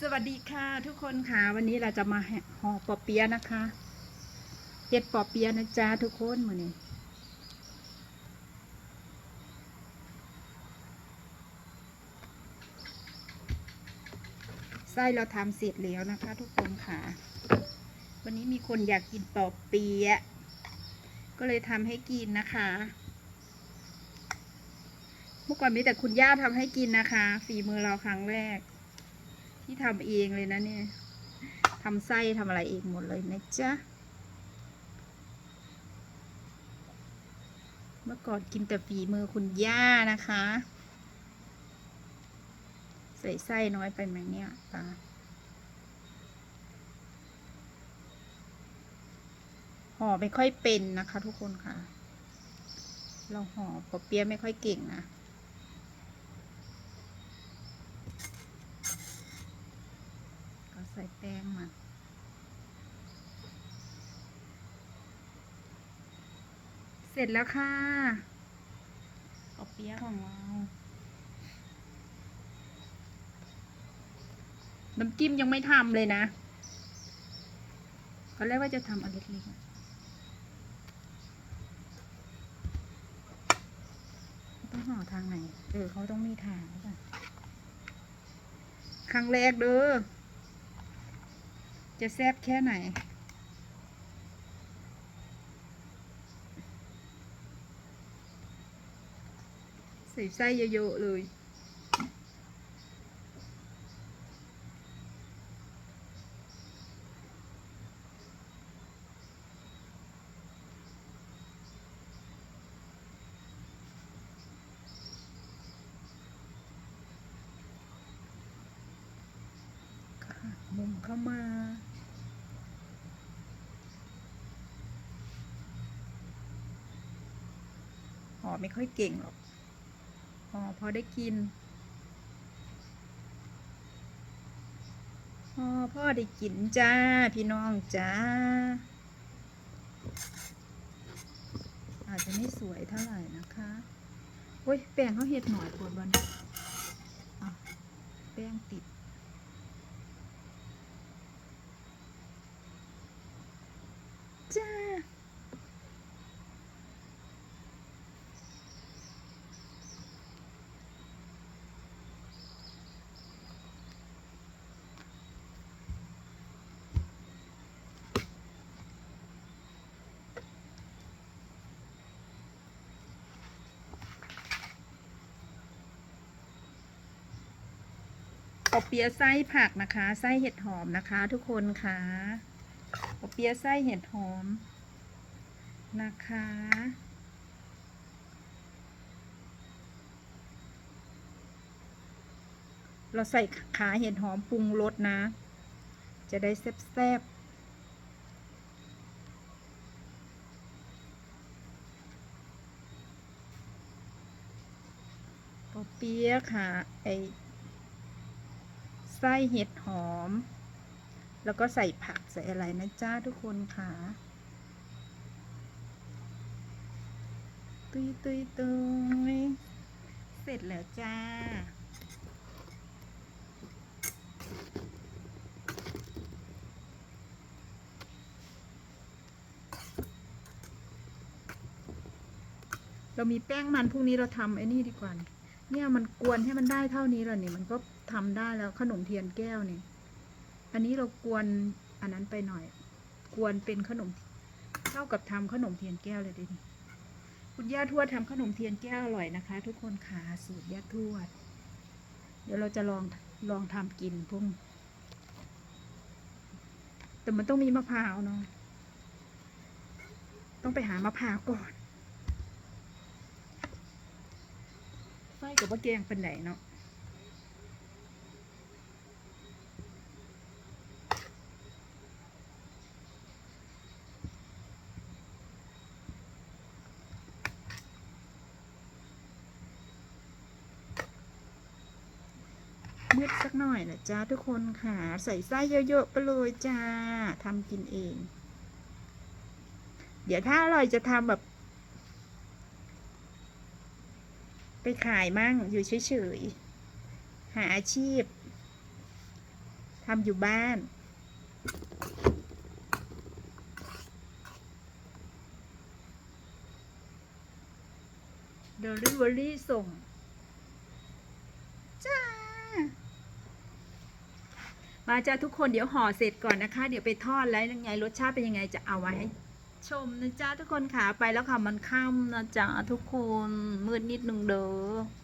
สวัสดีค่ะทุกคนค่ะ วันนี้เราจะมาห่อปอเปียะนะคะเฮ็ดปอเปียะนะจ๊ะทุกคนมือนี้ไส้เราทำเสร็จแล้วนะคะ ทุกคนค่ะ วันนี้มีคนอยากกินปอเปียะก็เลยทำให้กินนะคะ เมื่อก่อนมีแต่คุณย่าทำให้กินนะคะ ฝีมือเราครั้งแรก ที่ทำเองเลยนะเนี่ยทำไส้ทำอะไรเองหมดเลยนะจ๊ะ เมื่อก่อนกินแต่ฝีมือคุณย่านะคะ ใส่ไส้น้อยไปไหมเนี่ยปลาห่อไม่ค่อยเป็นนะคะทุกคนค่ะ เราห่อปอเปี๊ยะไม่ค่อยเก่งนะ ใส่แป้งมาเสร็จแล้วค่ะปอเปี๊ยะของเรา น้ำจิ้มยังไม่ทำเลยนะตอนแรกว่าจะทำอันเล็กๆอะต้องห่อทางไหน เออเขาต้องมีทางหรือเปล่าครั้งแรกเด้อ จะแซ่บแค่ไหน ใส่ไส้เยอะๆเลย มุมเข้ามาหอไม่ค่อยเก่งหรอกหอพอได้กินหอพ่อได้กินจ้า พี่น้องจ้า อาจจะไม่สวยเท่าไหร่นะคะโอ้ยแป้งเขาเห็ดหน่อยปวดวันอะแป้งติด จ้า ปอเปียะไส้ผักนะคะ ไส้เห็ดหอมนะคะ ทุกคนค่ะปอเปียะไส้เห็ดหอมนะคะ เราใส่ขาเห็ดหอมปรุงรสนะ จะได้แซ่บๆปอเปียะค่ะไอ ส้เห็ดหอม แล้วก็ใส่ผักใส่อะไรนะจ้าทุกคนค่ะ ตุยตุยตุยเสร็จแล้วจ้าเรามีแป้งมันพรุ่งนี้เราทำไอ้นี่ดีกว่า เนี่ยมันกวนให้มันได้เท่านี้แล้วนี่มันก็ ทำได้แล้วขนมเทียนแก้วนี่อันนี้เรากวนอันนั้นไปหน่อย กวนเป็นขนมเท่ากับทำขนมเทียนแก้วเลยดิคุณย่าทวดทำขนมเทียนแก้วอร่อยนะคะ ทุกคนค่ะสูตรย่าทวด เดี๋ยวเราจะลองลองทำกินพุ่งแต่มันต้องมีมะพร้าวเนาะต้องไปหามะพร้าวก่อนไส้กับว่าแกงเป็นไหนเนาะ มืดสักหน่อยนะจ้าทุกคนค่ะ ใส่ไส้เยอะๆไปเลยจ้าทำกินเอง เดี๋ยวถ้าอร่อยจะทำแบบ ไปขายมั่งอยู่เฉยๆ หาอาชีพทำอยู่บ้านเดลิเวอรี่ส่ง จ้า มาจ้าทุกคนเดี๋ยวห่อเสร็จก่อนนะคะ เดี๋ยวไปทอดแล้วยังไงรสชาติเป็นยังไงจะเอาไว้ให้ชมนะจ้าทุกคนค่ะไปแล้วค่ะมันค่ำนะจ้าทุกคนมืดนิดนึงเด้อ